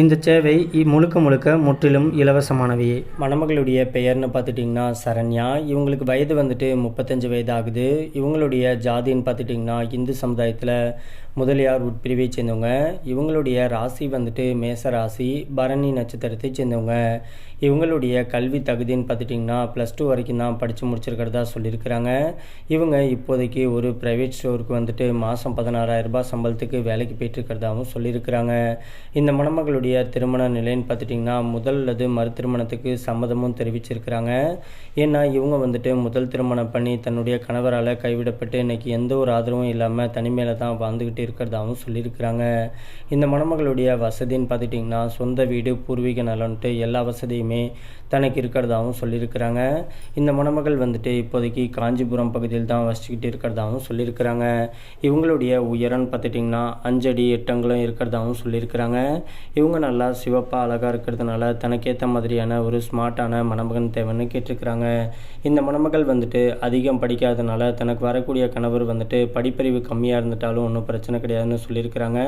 இந்த சேவை முழுக்க முழுக்க முற்றிலும் இலவசமானவையே மணமகளுடைய பெயர்னு பார்த்துட்டிங்கன்னா சரண்யா. இவங்களுக்கு வயது வந்துட்டு முப்பத்தஞ்சு வயது ஆகுது இவங்களுடைய ஜாதின்னு பார்த்துட்டிங்கன்னா இந்து சமுதாயத்தில் முதலியார் உட்பிரிவை சேர்ந்தவங்க. இவங்களுடைய ராசி வந்துட்டு மேச ராசி பரணி நட்சத்திரத்தை சேர்ந்தவங்க. இவங்களுடைய கல்வி தகுதின்னு பார்த்துட்டிங்கன்னா ப்ளஸ் டூ வரைக்கும் தான் படித்து முடிச்சிருக்கிறதா சொல்லியிருக்கிறாங்க. இவங்க இப்போதைக்கு ஒரு ப்ரைவேட் ஸ்டோருக்கு வந்துட்டு மாதம் பதினாறாயிரம் ரூபாய் சம்பளத்துக்கு வேலைக்கு போயிட்டுருக்கிறதாகவும் சொல்லியிருக்கிறாங்க. இந்த மணமகளுடைய திருமண நிலைன்னு பார்த்துட்டிங்கன்னா முதல் அல்லது மறு திருமணத்துக்கு சம்மதமும் தெரிவிச்சிருக்கிறாங்க. ஏன்னா இவங்க வந்துட்டு முதல் திருமணம் பண்ணி தன்னுடைய கணவரால் கைவிடப்பட்டு இன்றைக்கி எந்த ஒரு ஆதரவும் இல்லாமல் தனிமையில் தான் வாழ்ந்துக்கிட்டு இருக்கிறதாகவும் சொல்லியிருக்கிறாங்க. இந்த மணமகளுடைய வசதின்னு பார்த்துட்டிங்கன்னா சொந்த வீடு பூர்வீக நலன்ட்டு எல்லா வசதியுமே தனக்கு இருக்கிறதாகவும் சொல்லியிருக்கிறாங்க. இந்த மணமகள் வந்துட்டு இப்போதைக்கு காஞ்சிபுரம் பகுதியில் தான் வசிச்சுக்கிட்டு இருக்கிறதாகவும் சொல்லியிருக்கிறாங்க. இவங்களுடைய உயரம்னு பார்த்துட்டிங்கன்னா அஞ்சடி எட்டங்களும் இருக்கிறதாகவும் சொல்லியிருக்கிறாங்க. இவங்க நல்லா சிவப்பாக அழகாக இருக்கிறதுனால தனக்கேற்ற மாதிரியான ஒரு ஸ்மார்ட்டான மணமகன் தேவைன்னு கேட்டிருக்கிறாங்க. இந்த மணமகள் வந்துட்டு அதிகம் படிக்காதனால தனக்கு வரக்கூடிய கணவர் வந்துட்டு படிப்பறிவு கம்மியாக இருந்துட்டாலும் ஒன்றும் பிரச்சனை கிடையாதுன்னு சொல்லியிருக்கிறாங்க.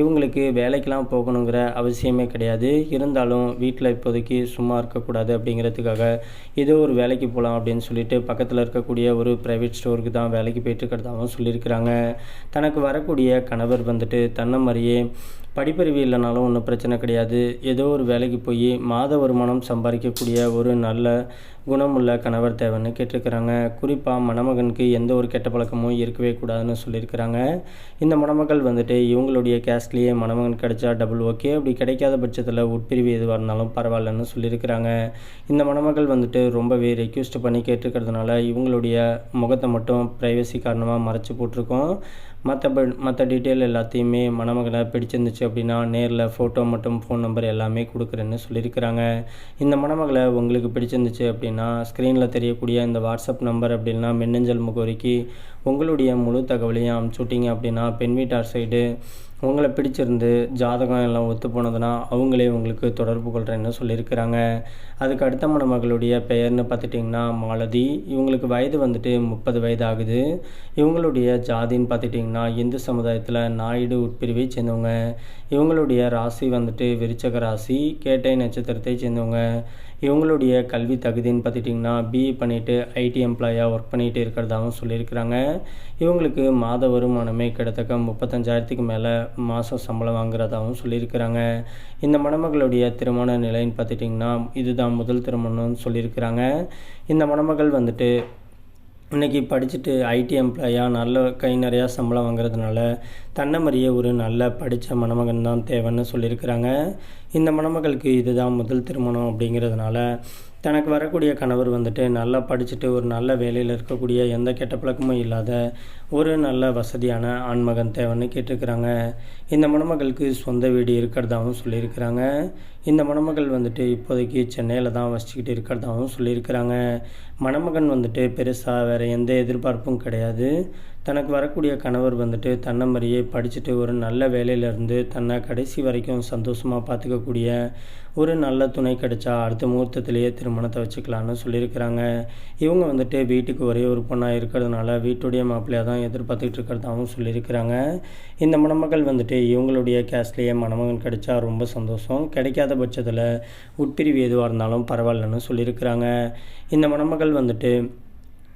இவங்களுக்கு வேலைக்கெல்லாம் போகணுங்கிற அவசியமே கிடையாது. இருந்தாலும் வீட்டில் இப்போதைக்கு சும்மா இருக்கக்கூடாது அப்படிங்கிறதுக்காக ஏதோ ஒரு வேலைக்கு போகலாம் அப்படின்னு சொல்லிட்டு பக்கத்தில் இருக்கக்கூடிய ஒரு ப்ரைவேட் ஸ்டோருக்கு தான் வேலைக்கு போயிட்டு இருக்கிறதாகவும் சொல்லியிருக்கிறாங்க. தனக்கு வரக்கூடிய கணவர் வந்துட்டு தன்னை மாதிரியே படிப்பறிவு இல்லைனாலும் ஒன்றும் பிரச்சனை கிடையாது. ஏதோ ஒரு வேலைக்கு போய் மாத வருமானம் சம்பாதிக்கக்கூடிய ஒரு நல்ல குணமுள்ள கணவர் தேவைன்னு கேட்டிருக்கிறாங்க. குறிப்பாக மணமகனுக்கு எந்த ஒரு கெட்ட பழக்கமும் இருக்கவே கூடாதுன்னு சொல்லியிருக்கிறாங்க. இந்த மணமகள் வந்துட்டு இவங்களுடைய கேஸ்ட்லேயே மணமகன் கிடைச்சா டபுள் ஓகே அப்படி கிடைக்காத பட்சத்தில் உட்பிரிவு எதுவாக இருந்தாலும் பரவாயில்லன்னு சொல்லியிருக்கிறாங்க. இந்த மணமகள் வந்துட்டு ரொம்பவே ரெக்யூஸ்ட் பண்ணி கேட்டிருக்கிறதுனால இவங்களுடைய முகத்தை மட்டும் ப்ரைவசி காரணமாக மறைச்சி போட்டிருக்கோம். மற்ற மற்ற டீட்டெயில் எல்லாத்தையுமே மணமகளை பிடிச்சிருந்துச்சு அப்படின்னா நேரில் ஃபோட்டோ மட்டும் ஃபோன் நம்பர் எல்லாமே கொடுக்குறேன்னு சொல்லியிருக்கிறாங்க. இந்த மணமகளை உங்களுக்கு பிடிச்சிருந்துச்சு அப்படின்னா ஸ்க்ரீனில் தெரியக்கூடிய இந்த வாட்ஸ்அப் நம்பர் அப்படின்னா மின்னஞ்சல் முகவரிக்கு உங்களுடைய முழு தகவலையும் அனுப்பிச்சு விட்டீங்க அப்படின்னா பெண் வீட்டார் சைடு உங்களை பிடிச்சிருந்து ஜாதகம் எல்லாம் ஒத்து போனதுன்னா அவங்களே உங்களுக்கு தொடர்பு கொள்கிறேன்னு சொல்லியிருக்கிறாங்க. அதுக்கு அடுத்த மணமகளுடைய பெயர்னு பார்த்துட்டிங்கன்னா மாலதி. இவங்களுக்கு வயது வந்துட்டு முப்பது வயது ஆகுது. இவங்களுடைய ஜாதின்னு பார்த்துட்டிங்கன்னா இந்து சமுதாயத்தில் நாயுடு உட்பிரிவை சேர்ந்தவங்க. இவங்களுடைய ராசி வந்துட்டு விருச்சக ராசி. கேட்டை நட்சத்திரத்தை சேர்ந்தவங்க. இவங்களுடைய கல்வி தகுதின்னு பார்த்துட்டிங்கன்னா பிஇ பண்ணிவிட்டு ஐடி எம்ப்ளாயாக ஒர்க் பண்ணிகிட்டு இருக்கிறதாகவும் சொல்லியிருக்கிறாங்க. இவங்களுக்கு மாத வருமானமே கிட்டத்தக்க முப்பத்தஞ்சாயிரத்துக்கு மேலே மாதம் சம்பளம் வாங்குறதாகவும் சொல்லியிருக்கிறாங்க. இந்த மணமகளுடைய திருமண நிலைன்னு பார்த்துட்டிங்கன்னா இதுதான் முதல் திருமணம்னு சொல்லியிருக்கிறாங்க. இந்த மணமகள் வந்துட்டு இன்றைக்கி படிச்சுட்டு ஐடி எம்ப்ளாயாக நல்ல கை நிறையா சம்பளம் வாங்குறதுனால தன்னமறிய ஒரு நல்ல படித்த மணமகன் தான் தேவைன்னு சொல்லியிருக்கிறாங்க. இந்த மணமகளுக்கு இதுதான் முதல் திருமணம் அப்படிங்கிறதுனால தனக்கு வரக்கூடிய கணவர் வந்துட்டு நல்லா படிச்சுட்டு ஒரு நல்ல வேலையில் இருக்கக்கூடிய எந்த கெட்ட பழக்கமும் இல்லாத ஒரு நல்ல வசதியான ஆண்மகன் தேவைன்னு கேட்டிருக்கிறாங்க. இந்த மணமகளுக்கு சொந்த வீடு இருக்கிறதாகவும் சொல்லியிருக்கிறாங்க. இந்த மணமகள் வந்துட்டு இப்போதைக்கு சென்னையில் தான் வசிச்சுக்கிட்டு இருக்கிறதாகவும் சொல்லியிருக்கிறாங்க. மணமகன் வந்துட்டு பெருசாக வேறு எந்த எதிர்பார்ப்பும் கிடையாது. தனக்கு வரக்கூடிய கணவர் வந்துட்டு தன்னமறியே படிச்சுட்டு ஒரு நல்ல வேலையிலேருந்து தன்னை கடைசி வரைக்கும் சந்தோஷமாக பார்த்துக்கக்கூடிய ஒரு நல்ல துணை கிடைச்சா அடுத்த முகூர்த்தத்திலேயே திருமணத்தை வச்சுக்கலான்னு சொல்லியிருக்கிறாங்க. இவங்க வந்துட்டு வீட்டுக்கு ஒரே ஒரு பொண்ணாக இருக்கிறதுனால வீட்டுடைய மாப்பிள்ளையாக தான் எதிர்பார்த்துக்கிட்டு இருக்கிறதாகவும் சொல்லியிருக்கிறாங்க. இந்த மணமகள் வந்துட்டு இவங்களுடைய கேஸ்ட்லேயே மணமகன் கிடைச்சா ரொம்ப சந்தோஷம். கிடைக்காத பட்சத்தில் உட்பிரிவு எதுவாக இருந்தாலும் பரவாயில்லன்னு சொல்லியிருக்கிறாங்க. இந்த மணமகள் வந்துட்டு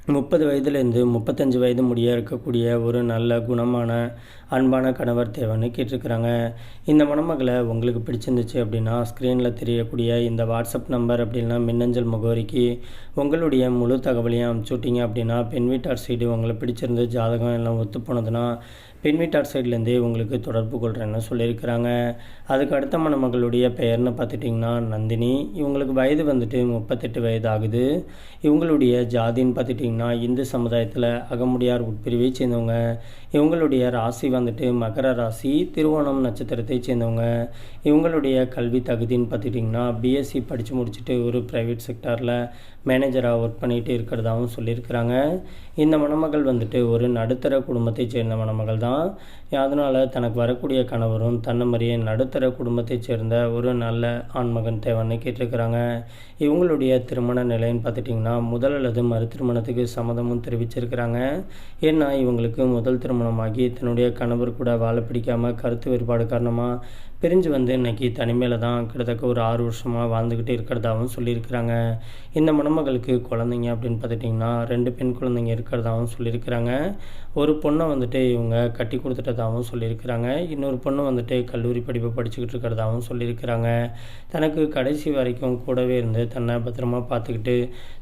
முப்பது வயதுலேருந்து முப்பத்தஞ்சு வயது முடிய இருக்கக்கூடிய ஒரு நல்ல குணமான அன்பான கணவர் தேவைன்னு கேட்டிருக்கிறாங்க. இந்த மணமகளை உங்களுக்கு பிடிச்சிருந்துச்சு அப்படின்னா ஸ்க்ரீனில் தெரியக்கூடிய இந்த வாட்ஸ்அப் நம்பர் அப்படின்னா மின்னஞ்சல் முகவரிக்கு உங்களுடைய முழு தகவலையும் அமுச்சு விட்டீங்க அப்படின்னா பெண் வீட்டார் சைடு உங்களை பிடிச்சிருந்து ஜாதகம் எல்லாம் ஒத்து போனதுன்னா பெண் வீட்டார் சைட்லேருந்தே உங்களுக்கு தொடர்பு கொள்கிறேன்னு சொல்லியிருக்கிறாங்க. அதுக்கு அடுத்த மணமகளுடைய பெயர்னு பார்த்துட்டிங்கன்னா நந்தினி. இவங்களுக்கு வயது வந்துட்டு முப்பத்தெட்டு வயது ஆகுது. இவங்களுடைய ஜாதின்னு பார்த்துட்டிங்கன்னா இந்து சமுதாயத்தில் அகமுடியார் உட்பிரிவை சேர்ந்தவங்க இவங்களுடைய ராசி வந்துட்டு மகர ராசி திருவோணம் நட்சத்திரத்தை சேர்ந்தவங்க. இவங்களுடைய கல்வி தகுதின்னு பார்த்துட்டிங்கன்னா பிஎஸ்சி படித்து முடிச்சுட்டு ஒரு ப்ரைவேட் செக்டாரில் மேனேஜராக ஒர்க் பண்ணிகிட்டு இருக்கிறதாகவும் சொல்லியிருக்கிறாங்க. இந்த மணமகள் வந்துட்டு ஒரு நடுத்தர குடும்பத்தை சேர்ந்த மணமகள் தான். அதனால் தனக்கு வரக்கூடிய கணவரும் தன்னை மாதிரியே நடுத்தர குடும்பத்தை சேர்ந்த ஒரு நல்ல ஆண்மகன் தேவைன்னு கேட்டிருக்கிறாங்க. இவங்களுடைய திருமண நிலைன்னு பார்த்துட்டிங்கன்னா முதல் அல்லது மறு திருமணத்துக்கு சம்மதமும் தெரிவிச்சிருக்கிறாங்க. ஏன்னா இவங்களுக்கு முதல் திருமணமாகி தன்னுடைய கணவர் கூட வாழ பிடிக்காமல் கருத்து வேறுபாடு காரணமாக பிரிஞ்சு வந்து இன்னைக்கு தனிமையில் தான் கிட்டத்தட்ட ஒரு ஆறு வருஷமாக வாழ்ந்துக்கிட்டு இருக்கிறதாகவும் சொல்லியிருக்கிறாங்க. இந்த மணமகளுக்கு குழந்தைங்க அப்படின்னு பார்த்துட்டிங்கன்னா ரெண்டு பெண் குழந்தைங்க இருக்கிறதாகவும் சொல்லியிருக்கிறாங்க. ஒரு பொண்ணை வந்துட்டு இவங்க கட்டி கொடுத்துட்டதாகவும் சொல்லியிருக்கிறாங்க. இன்னொரு பொண்ணு வந்துட்டு கல்லூரி படிப்பு படிச்சுக்கிட்டு இருக்கிறதாகவும் சொல்லியிருக்கிறாங்க. தனக்கு கடைசி வரைக்கும் கூடவே இருந்து தன்னை பத்திரமா பார்த்துக்கிட்டு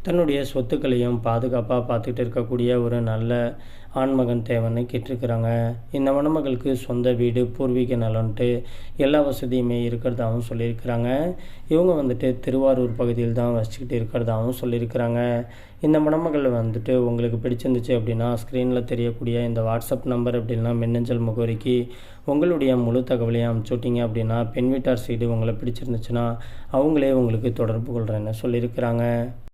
தன்னுடைய சொத்துக்களையும் பாதுகாப்பாக பார்த்துக்கிட்டு இருக்கக்கூடிய ஒரு நல்ல ஆண்மகன் தேவைன்னு கேட்டிருக்கிறாங்க. இந்த மணமகளுக்கு சொந்த வீடு பூர்வீக நலன்ட்டு எல்லா வசதியுமே இருக்கிறதாகவும் சொல்லியிருக்கிறாங்க. இவங்க வந்துட்டு திருவாரூர் பகுதியில் தான் வசிச்சுக்கிட்டு இருக்கிறதாகவும் சொல்லியிருக்கிறாங்க. இந்த மணமகள் வந்துட்டு உங்களுக்கு பிடிச்சிருந்துச்சு அப்படின்னா ஸ்க்ரீனில் தெரியக்கூடிய இந்த வாட்ஸ்அப் நம்பர் அப்படின்னா மின்னஞ்சல் முகவரிக்கு உங்களுடைய முழு தகவலையும் அனுப்பிச்சுட்டிங்க அப்படின்னா பெண் வீட்டார் சைடு உங்களை பிடிச்சிருந்துச்சுன்னா அவங்களே உங்களுக்கு தொடர்பு கொள்கிறேன்னு சொல்லியிருக்கிறாங்க.